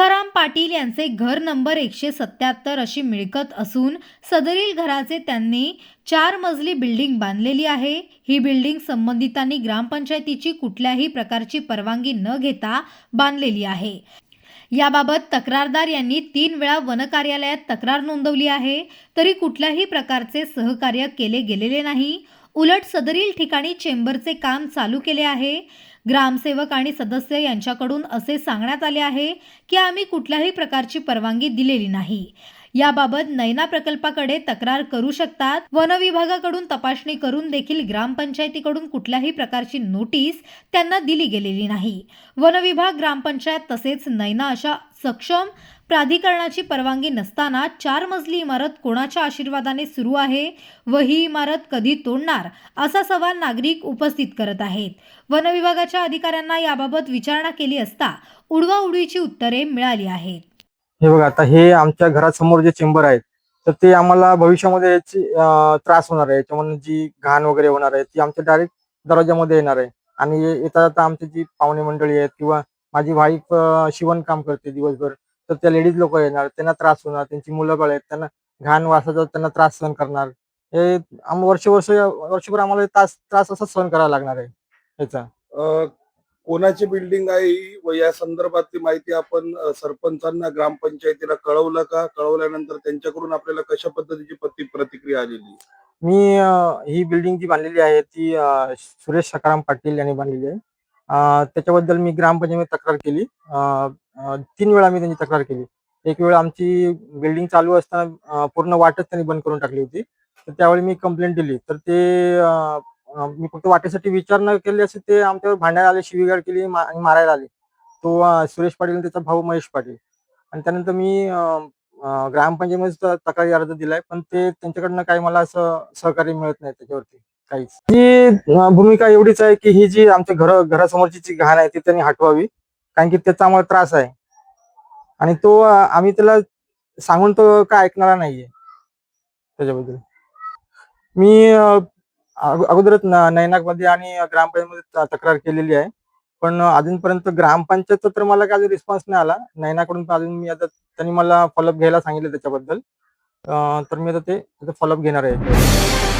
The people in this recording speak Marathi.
तुकाराम पाटील यांचे घर नंबर एकशे सत्याहत्तर अशी मिळकत असून सदरील घराचे त्यांनी चार मजली बिल्डिंग बांधलेली आहे. ही बिल्डिंग संबंधितांनी ग्रामपंचायतीची कुठल्याही प्रकारची परवानगी न घेता बांधलेली आहे. याबाबत तक्रारदार यांनी तीन वेळा वन कार्यालयात तक्रार नोंदवली आहे. तरी कुठल्याही प्रकारचे सहकार्य केले गेलेले नाही. उलट सदरील ठिकाणी चेंबरचे काम चालू केले आहे. ग्रामसेवक आणि सदस्य यांच्याकडून असे सांगण्यात आले आहे की आम्ही कुठल्याही प्रकारची परवानगी दिलेली नाही. याबाबत नैना प्रकल्पाकडे तक्रार करू शकतात. वन विभागाकडून तपासणी करून देखील ग्रामपंचायतीकडून कुठल्याही प्रकारची नोटीस त्यांना दिली गेलेली नाही. वन विभाग ग्रामपंचायत तसेच नैना अशा सक्षम प्राधिकरणाची परवानगी नसताना चार मजली इमारत कोणाच्या आशीर्वादाने सुरू आहे व ही इमारत कधी तोडणार असा सवाल नागरिक उपस्थित करत आहेत. वनविभागाच्या अधिकाऱ्यांना याबाबत विचारणा केली असता उडवाउडवीची उत्तरे मिळाली आहेत. हे बघा आता हे आमच्या घरासमोर जे चेंबर आहेत तर ते आम्हाला भविष्यामध्ये याची त्रास होणार आहे. याच्यामधून जी घाण वगैरे होणार आहे ती आमच्या डायरेक्ट दरवाजामध्ये येणार आहे. आणि येता जाता आमची जी पाहुणे मंडळी आहेत किंवा माझी वाईफ शिवण काम करते दिवसभर तर त्या लेडीज लोक येणार त्यांना त्रास होणार त्यांची मुलं बाळ आहेत त्यांना घाण वासाचा त्यांना त्रास सहन करणार. हे वर्ष वर्ष वर्षभर आम्हाला त्रास त्रास असा सहन करावा लागणार आहे याचा. अ, कोणाची बिल्डिंग आहे? ही व या संदर्भातली माहिती आपण सरपंचांना ग्रामपंचायतीला कळवलं का? कळवल्यानंतर त्यांच्याकडून आपल्याला कशा पद्धतीची प्रतिक्रिया आलेली? मी ही बिल्डिंग जी बांधलेली आहे ती सुरेश सकाराम पाटील यांनी बांधलेली आहे. त्याच्याबद्दल मी ग्रामपंचायतीमध्ये तक्रार केली. तीन वेळा मी त्यांची तक्रार केली. एक वेळ आमची बिल्डिंग चालू असताना पूर्ण वाटच त्यांनी बंद करून टाकली होती. तर त्यावेळी मी कंप्लेंट दिली. तर ते मी फक्त वाटेसाठी विचार न केले असे ते आमच्यावर भांडायला आले शिवीगाळ केली आणि मारायला आले. तो सुरेश पाटील आणि त्याचा भाऊ महेश पाटील. आणि त्यानंतर मी ग्रामपंचायतीमध्ये तक्रारी अर्ज दिलाय पण ते त्यांच्याकडनं काही मला असं सहकार्य मिळत नाही त्याच्यावरती काहीच. ही भूमिका एवढीच आहे की ही जी आमच्या घर घरासमोरची जी घाण आहे ती त्यांनी हटवावी कारण की त्याचा आम्हाला त्रास आहे. आणि तो आम्ही त्याला सांगून तो काय ऐकणारा नाहीये. त्याच्याबद्दल. मी अगोदरच न- नैनाकमध्ये आणि ग्रामपंचायतमध्ये तक्रार केलेली आहे. पण अजूनपर्यंत ग्रामपंचायतचा तर मला काय रिस्पॉन्स नाही आला. नैनाकडून अजून मी आता त्यांनी मला फॉलोअप घ्यायला सांगितलं त्याच्याबद्दल. तर मी आता ते फॉलोअप घेणार आहे.